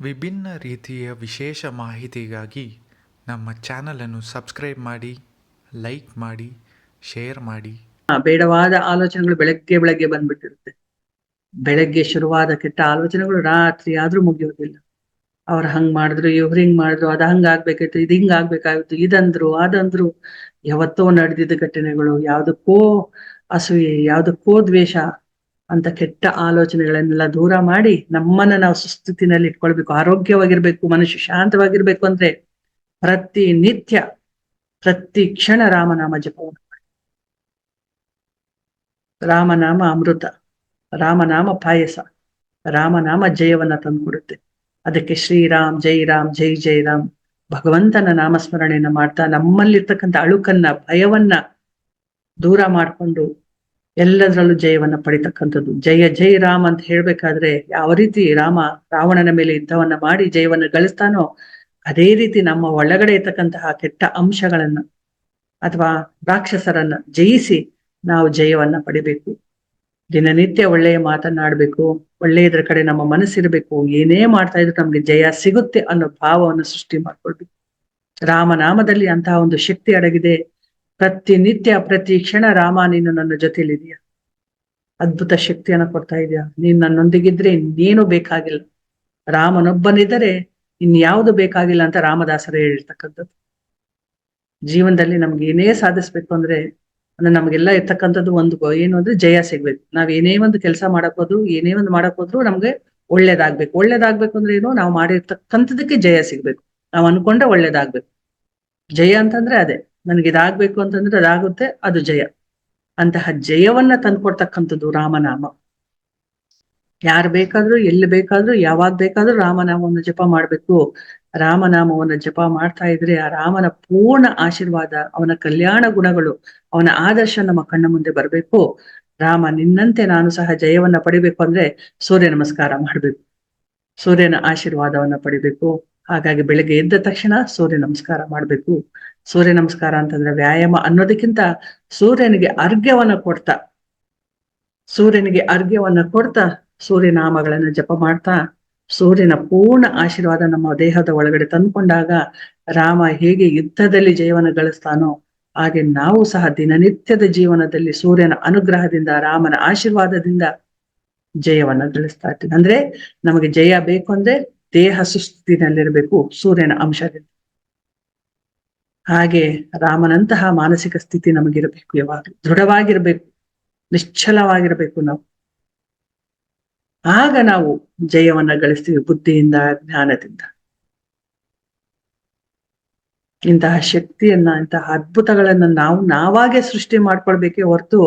ವಿಭಿನ್ನ ರೀತಿಯ ವಿಶೇಷ ಮಾಹಿತಿಗಾಗಿ ನಮ್ಮ ಚಾನಲನ್ನು ಸಬ್ಸ್ಕ್ರೈಬ್ ಮಾಡಿ, ಲೈಕ್ ಮಾಡಿ, ಶೇರ್ ಮಾಡಿ. ಬೇಡವಾದ ಆಲೋಚನೆಗಳು ಬೆಳಗ್ಗೆ ಬೆಳಗ್ಗೆ ಬಂದ್ಬಿಟ್ಟಿರುತ್ತೆ. ಬೆಳಗ್ಗೆ ಶುರುವಾದ ಕೆಟ್ಟ ಆಲೋಚನೆಗಳು ರಾತ್ರಿ ಆದ್ರೂ ಮುಗಿಯೋದಿಲ್ಲ ಅವ್ರು ಹಂಗ್ ಮಾಡಿದ್ರು, ಇವ್ರು ಹಿಂಗ್ ಮಾಡಿದ್ರು, ಅದ ಹಂಗ ಆಗ್ಬೇಕಾಯ್ತು ಇದು ಹಿಂಗ್ ಆಗ್ಬೇಕಾಗಿತ್ತು, ಇದಂದ್ರು, ಅದಂದ್ರು, ಯಾವತ್ತೋ ನಡೆದಿದ್ದ ಘಟನೆಗಳು, ಯಾವ್ದಕ್ಕೋ ಅಸೂಯೆ, ಯಾವ್ದಕ್ಕೋ ದ್ವೇಷ. ಅಂತ ಕೆಟ್ಟ ಆಲೋಚನೆಗಳನ್ನೆಲ್ಲ ದೂರ ಮಾಡಿ ನಮ್ಮನ್ನ ನಾವು ಸುಸ್ಥಿತಿನಲ್ಲಿ ಇಟ್ಕೊಳ್ಬೇಕು, ಆರೋಗ್ಯವಾಗಿರ್ಬೇಕು, ಮನುಷ್ಯ ಶಾಂತವಾಗಿರ್ಬೇಕು ಅಂದ್ರೆ ಪ್ರತಿ ನಿತ್ಯ, ಪ್ರತಿ ಕ್ಷಣ ರಾಮನಾಮ ಜಪವನ್ನು. ರಾಮನಾಮ ಅಮೃತ, ರಾಮನಾಮ ಪಾಯಸ, ರಾಮನಾಮ ಜಯವನ್ನ ತಂದುಕೊಡುತ್ತೆ ಅದಕ್ಕೆ ಶ್ರೀರಾಮ್, ಜೈ ರಾಮ್, ಜೈ ಜೈ ರಾಮ್, ಭಗವಂತನ ನಾಮಸ್ಮರಣೆಯನ್ನ ಮಾಡ್ತಾ ನಮ್ಮಲ್ಲಿರ್ತಕ್ಕಂಥ ಅಳುಕನ್ನ, ಭಯವನ್ನ ದೂರ ಮಾಡ್ಕೊಂಡು ಎಲ್ಲದರಲ್ಲೂ ಜಯವನ್ನ ಪಡಿತಕ್ಕಂಥದ್ದು. ಜಯ ಜೈ ರಾಮ್ ಅಂತ ಹೇಳ್ಬೇಕಾದ್ರೆ ಯಾವ ರೀತಿ ರಾಮ ರಾವಣನ ಮೇಲೆ ಯುದ್ಧವನ್ನ ಮಾಡಿ ಜಯವನ್ನ ಗಳಿಸ್ತಾನೋ ಅದೇ ರೀತಿ ನಮ್ಮ ಒಳಗಡೆ ಇರ್ತಕ್ಕಂತಹ ಕೆಟ್ಟ ಅಂಶಗಳನ್ನ ಅಥವಾ ರಾಕ್ಷಸರನ್ನ ಜಯಿಸಿ ನಾವು ಜಯವನ್ನ ಪಡಿಬೇಕು. ದಿನನಿತ್ಯ ಒಳ್ಳೆಯ ಮಾತನ್ನಾಡ್ಬೇಕು, ಒಳ್ಳೆಯದ್ರ ಕಡೆ ನಮ್ಮ ಮನಸ್ಸಿರ್ಬೇಕು, ಏನೇ ಮಾಡ್ತಾ ಇದ್ರು ನಮ್ಗೆ ಜಯ ಸಿಗುತ್ತೆ ಅನ್ನೋ ಭಾವವನ್ನು ಸೃಷ್ಟಿ ಮಾಡ್ಕೊಳ್ಬೇಕು. ರಾಮನಾಮದಲ್ಲಿ ಅಂತಹ ಒಂದು ಶಕ್ತಿ ಅಡಗಿದೆ. ಪ್ರತಿನಿತ್ಯ, ಪ್ರತಿ ಕ್ಷಣ ರಾಮ, ನೀನು ನನ್ನ ಜೊತೆಲಿದೀಯ ಅದ್ಭುತ ಶಕ್ತಿಯನ್ನ ಕೊಡ್ತಾ ಇದೆಯಾ. ನೀನ್ ನನ್ನೊಂದಿಗಿದ್ರೆ ಇನ್ನೇನು ಬೇಕಾಗಿಲ್ಲ. ರಾಮನೊಬ್ಬನಿದ್ದರೆ ಇನ್ಯಾವುದು ಬೇಕಾಗಿಲ್ಲ ಅಂತ ರಾಮದಾಸರೇ ಹೇಳ್ತಕ್ಕಂಥದ್ದು. ಜೀವನದಲ್ಲಿ ನಮ್ಗೆ ಏನೇ ಸಾಧಿಸ್ಬೇಕು ಅಂದ್ರೆ ಅಂದ್ರೆ ನಮ್ಗೆಲ್ಲ ಇರ್ತಕ್ಕಂಥದ್ದು ಒಂದು ಏನು ಅಂದ್ರೆ ಜಯ ಸಿಗ್ಬೇಕು. ನಾವ್ ಏನೇ ಒಂದು ಕೆಲಸ ಮಾಡಕ್ ಹೋದ್ರು ಏನೇ ಒಂದು ಮಾಡಕ್ ಹೋದ್ರು ನಮ್ಗೆ ಒಳ್ಳೇದಾಗ್ಬೇಕು. ಒಳ್ಳೇದಾಗ್ಬೇಕು ಅಂದ್ರೆ ಏನು? ನಾವು ಮಾಡಿರ್ತಕ್ಕಂಥದಕ್ಕೆ ಜಯ ಸಿಗ್ಬೇಕು. ನಾವ್ ಅನ್ಕೊಂಡ್ರೆ ಒಳ್ಳೇದಾಗ್ಬೇಕು. ಜಯ ಅಂತಂದ್ರೆ ಅದೇ. ನನ್ಗೆ ಇದಾಗ್ಬೇಕು ಅಂತಂದ್ರೆ ಅದಾಗುತ್ತೆ ಅದು ಜಯ. ಅಂತಹ ಜಯವನ್ನ ತಂದ್ಕೊಡ್ತಕ್ಕಂಥದ್ದು ರಾಮನಾಮ. ಯಾರು ಬೇಕಾದ್ರೂ, ಎಲ್ಲಿ ಬೇಕಾದ್ರೂ, ಯಾವಾಗ ಬೇಕಾದ್ರೂ ರಾಮನಾಮವನ್ನು ಜಪ ಮಾಡ್ಬೇಕು. ರಾಮನಾಮವನ್ನು ಜಪ ಮಾಡ್ತಾ ಇದ್ರೆ ಆ ರಾಮನ ಪೂರ್ಣ ಆಶೀರ್ವಾದ, ಅವನ ಕಲ್ಯಾಣ ಗುಣಗಳು, ಅವನ ಆದರ್ಶ ನಮ್ಮ ಕಣ್ಣ ಮುಂದೆ ಬರಬೇಕು. ರಾಮ ನಿನ್ನಂತೆ ನಾನು ಸಹ ಜಯವನ್ನ ಪಡಿಬೇಕು ಅಂದ್ರೆ ಸೂರ್ಯ ನಮಸ್ಕಾರ ಮಾಡ್ಬೇಕು. ಸೂರ್ಯನ ಆಶೀರ್ವಾದವನ್ನ ಪಡಿಬೇಕು. ಹಾಗಾಗಿ ಬೆಳಗ್ಗೆ ಎದ್ದ ತಕ್ಷಣ ಸೂರ್ಯ ನಮಸ್ಕಾರ ಮಾಡ್ಬೇಕು. ಸೂರ್ಯ ನಮಸ್ಕಾರ ಅಂತಂದ್ರೆ ವ್ಯಾಯಾಮ ಅನ್ನೋದಕ್ಕಿಂತ ಸೂರ್ಯನಿಗೆ ಅರ್ಘ್ಯವನ್ನ ಕೊಡ್ತಾ. ಸೂರ್ಯನಿಗೆ ಅರ್ಘ್ಯವನ್ನ ಕೊಡ್ತಾ ಸೂರ್ಯನಾಮಗಳನ್ನ ಜಪ ಮಾಡ್ತಾ, ಸೂರ್ಯನ ಪೂರ್ಣ ಆಶೀರ್ವಾದ ನಮ್ಮ ದೇಹದ ಒಳಗಡೆ ತಂದುಕೊಂಡಾಗ ರಾಮ ಹೇಗೆ ಯುದ್ಧದಲ್ಲಿ ಜಯವನ್ನ ಗಳಿಸ್ತಾನೋ ಹಾಗೆ ನಾವು ಸಹ ದಿನನಿತ್ಯದ ಜೀವನದಲ್ಲಿ ಸೂರ್ಯನ ಅನುಗ್ರಹದಿಂದ, ರಾಮನ ಆಶೀರ್ವಾದದಿಂದ ಜಯವನ್ನ ಗಳಿಸ್ತಾ ಇರ್ತೀವಿ. ಅಂದ್ರೆ ನಮಗೆ ಜಯ ಬೇಕು ಅಂದ್ರೆ ದೇಹ ಸುಸ್ಥಿತಿನಲ್ಲಿರಬೇಕು ಸೂರ್ಯನ ಅಂಶದಿಂದ. ಹಾಗೆ ರಾಮನಂತಹ ಮಾನಸಿಕ ಸ್ಥಿತಿ ನಮಗಿರಬೇಕು ಯಾವಾಗಲೂ ದೃಢವಾಗಿರ್ಬೇಕು, ನಿಶ್ಚಲವಾಗಿರ್ಬೇಕು ನಾವು. ಆಗ ನಾವು ಜಯವನ್ನ ಗಳಿಸ್ತೀವಿ ಬುದ್ಧಿಯಿಂದ, ಜ್ಞಾನದಿಂದ. ಇಂತಹ ಶಕ್ತಿಯನ್ನ, ಇಂತಹ ಅದ್ಭುತಗಳನ್ನ ನಾವು ನಾವಾಗೆ ಸೃಷ್ಟಿ ಮಾಡ್ಕೊಳ್ಬೇಕೆ ಹೊರತು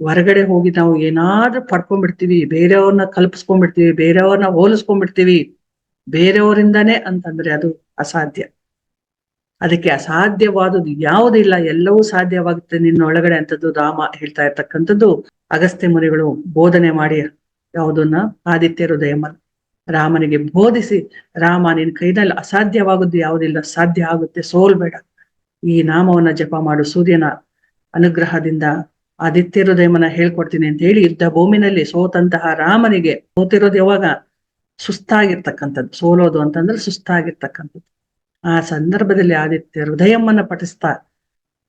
ಹೊರಗಡೆ ಹೋಗಿ ನಾವು ಏನಾದ್ರೂ ಪಡ್ಕೊಂಡ್ಬಿಡ್ತೀವಿ, ಬೇರೆಯವ್ರನ್ನ ಕಲ್ಪಿಸ್ಕೊಂಡ್ಬಿಡ್ತೀವಿ, ಬೇರೆಯವ್ರನ್ನ ಹೋಲಿಸ್ಕೊಂಡ್ಬಿಡ್ತೀವಿ. ಬೇರೆಯವರಿಂದಾನೇ ಅಂತಂದ್ರೆ ಅದು ಅಸಾಧ್ಯ. ಅದಕ್ಕೆ ಅಸಾಧ್ಯವಾದದ್ದು ಯಾವುದಿಲ್ಲ ಎಲ್ಲವೂ ಸಾಧ್ಯವಾಗುತ್ತೆ ನಿನ್ನ ಒಳಗಡೆ ಅಂತದ್ದು ರಾಮ ಹೇಳ್ತಾ ಇರ್ತಕ್ಕಂಥದ್ದು. ಅಗಸ್ತ್ಯ ಮುನಿಗಳು ಬೋಧನೆ ಮಾಡಿ ಯಾವುದನ್ನ? ಆದಿತ್ಯ ಹೃದಯಮನ ರಾಮನಿಗೆ ಬೋಧಿಸಿ, ರಾಮ ನಿನ್ ಕೈನಲ್ಲಿ ಅಸಾಧ್ಯವಾಗುದು ಯಾವುದಿಲ್ಲ ಸಾಧ್ಯ ಆಗುತ್ತೆ ಸೋಲ್ಬೇಡ ಈ ನಾಮವನ್ನ ಜಪ ಮಾಡು, ಸೂರ್ಯನ ಅನುಗ್ರಹದಿಂದ ಆದಿತ್ಯ ಹೃದಯಮನ ಹೇಳ್ಕೊಡ್ತೀನಿ ಅಂತ ಹೇಳಿ ಯುದ್ಧ ಭೂಮಿನಲ್ಲಿ ಸೋತಂತಹ ರಾಮನಿಗೆ ಸೋತಿರೋದು ಯಾವಾಗ? ಸುಸ್ತಾಗಿರ್ತಕ್ಕಂಥದ್ದು, ಸೋಲೋದು ಅಂತಂದ್ರೆ ಸುಸ್ತಾಗಿರ್ತಕ್ಕಂಥದ್ದು. ಆ ಸಂದರ್ಭದಲ್ಲಿ ಆದಿತ್ಯ ಹೃದಯಮ್ಮನ್ನ ಪಠಿಸ್ತಾ,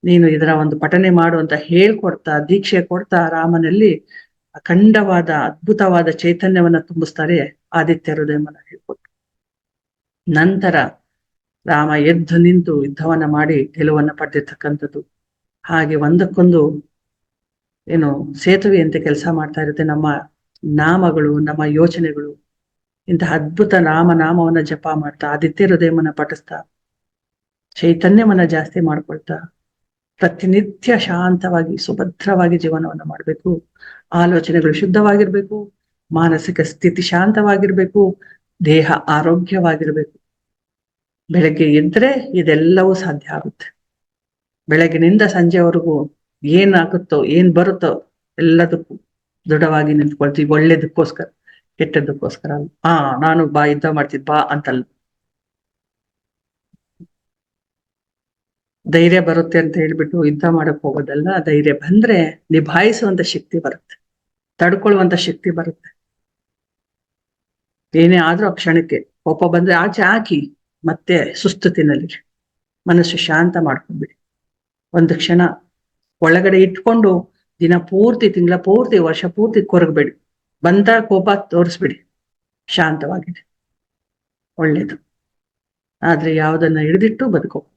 ನೀನು ಇದರ ಒಂದು ಪಠನೆ ಮಾಡು ಅಂತ ಹೇಳ್ಕೊಡ್ತಾ, ದೀಕ್ಷೆ ಕೊಡ್ತಾ ರಾಮನಲ್ಲಿ ಅಖಂಡವಾದ, ಅದ್ಭುತವಾದ ಚೈತನ್ಯವನ್ನ ತುಂಬಿಸ್ತಾರೆ ಆದಿತ್ಯ ಹೃದಯಮ್ಮನ ಹೇಳ್ಕೊಟ್ಟು. ನಂತರ ರಾಮ ಎದ್ದು ನಿಂತು ಯುದ್ಧವನ್ನ ಮಾಡಿ ಗೆಲುವನ್ನ ಪಡೆದಿರ್ತಕ್ಕಂಥದ್ದು. ಹಾಗೆ ಒಂದಕ್ಕೊಂದು ಏನು ಸೇತುವೆಯಂತೆ ಕೆಲಸ ಮಾಡ್ತಾ ಇರುತ್ತೆ ನಮ್ಮ ನಾಮಗಳು, ನಮ್ಮ ಯೋಚನೆಗಳು. ಇಂತಹ ಅದ್ಭುತ ನಾಮ ನಾಮವನ್ನ ಜಪ ಮಾಡ್ತಾ, ಆದಿತ್ಯ ಹೃದಯವನ್ನ ಪಠಿಸ್ತಾ, ಚೈತನ್ಯವನ್ನ ಜಾಸ್ತಿ ಮಾಡ್ಕೊಳ್ತಾ, ಪ್ರತಿನಿತ್ಯ ಶಾಂತವಾಗಿ, ಸುಭದ್ರವಾಗಿ ಜೀವನವನ್ನ ಮಾಡಬೇಕು. ಆಲೋಚನೆಗಳು ಶುದ್ಧವಾಗಿರ್ಬೇಕು. ಮಾನಸಿಕ ಸ್ಥಿತಿ ಶಾಂತವಾಗಿರ್ಬೇಕು. ದೇಹ ಆರೋಗ್ಯವಾಗಿರ್ಬೇಕು. ಬೆಳಗ್ಗೆ ಎದ್ರೆ ಇದೆಲ್ಲವೂ ಸಾಧ್ಯ ಆಗುತ್ತೆ. ಬೆಳಗಿನಿಂದ ಸಂಜೆವರೆಗೂ ಏನಾಗುತ್ತೋ, ಏನ್ ಬರುತ್ತೋ ಎಲ್ಲದಕ್ಕೂ ದೃಢವಾಗಿ ನಿಂತ್ಕೊಳ್ತೀವಿ. ಒಳ್ಳೇದಕ್ಕೋಸ್ಕರ. ಕೆಟ್ಟದ್ದಕ್ಕೋಸ್ಕರ ಅಲ್ಲ ಹಾ ನಾನು ಬಾ ಯುದ್ಧ ಮಾಡ್ತಿದ್, ಬಾ ಅಂತಲ್ಲ. ಧೈರ್ಯ ಬರುತ್ತೆ ಅಂತ ಹೇಳ್ಬಿಟ್ಟು ಯುದ್ಧ ಮಾಡಕ್ ಹೋಗೋದಲ್ಲ, ಧೈರ್ಯ ಬಂದ್ರೆ ನಿಭಾಯಿಸುವಂತ ಶಕ್ತಿ ಬರುತ್ತೆ, ತಡ್ಕೊಳ್ಳುವಂತ ಶಕ್ತಿ ಬರುತ್ತೆ. ಏನೇ ಆದ್ರೂ ಆ ಕ್ಷಣಕ್ಕೆ ಕೋಪ ಬಂದ್ರೆ ಆಚೆ ಹಾಕಿ, ಮತ್ತೆ ಸುಸ್ತು ಮನಸ್ಸು ಶಾಂತ ಮಾಡ್ಕೊಂಡ್ಬಿಡಿ ಒಂದು ಕ್ಷಣ ಒಳಗಡೆ ಇಟ್ಕೊಂಡು ದಿನ ಪೂರ್ತಿ, ತಿಂಗಳ ಪೂರ್ತಿ, ವರ್ಷ ಪೂರ್ತಿ ಕೊರಗಬೇಡಿ. ಬಂದ ಕೋಪ ತೋರಿಸ್ಬಿಡಿ. ಶಾಂತವಾಗಿದೆ. ಒಳ್ಳೇದು. ಆದ್ರೆ ಯಾವುದನ್ನ ಹಿಡಿದಿಟ್ಟು ಬದುಕೋ.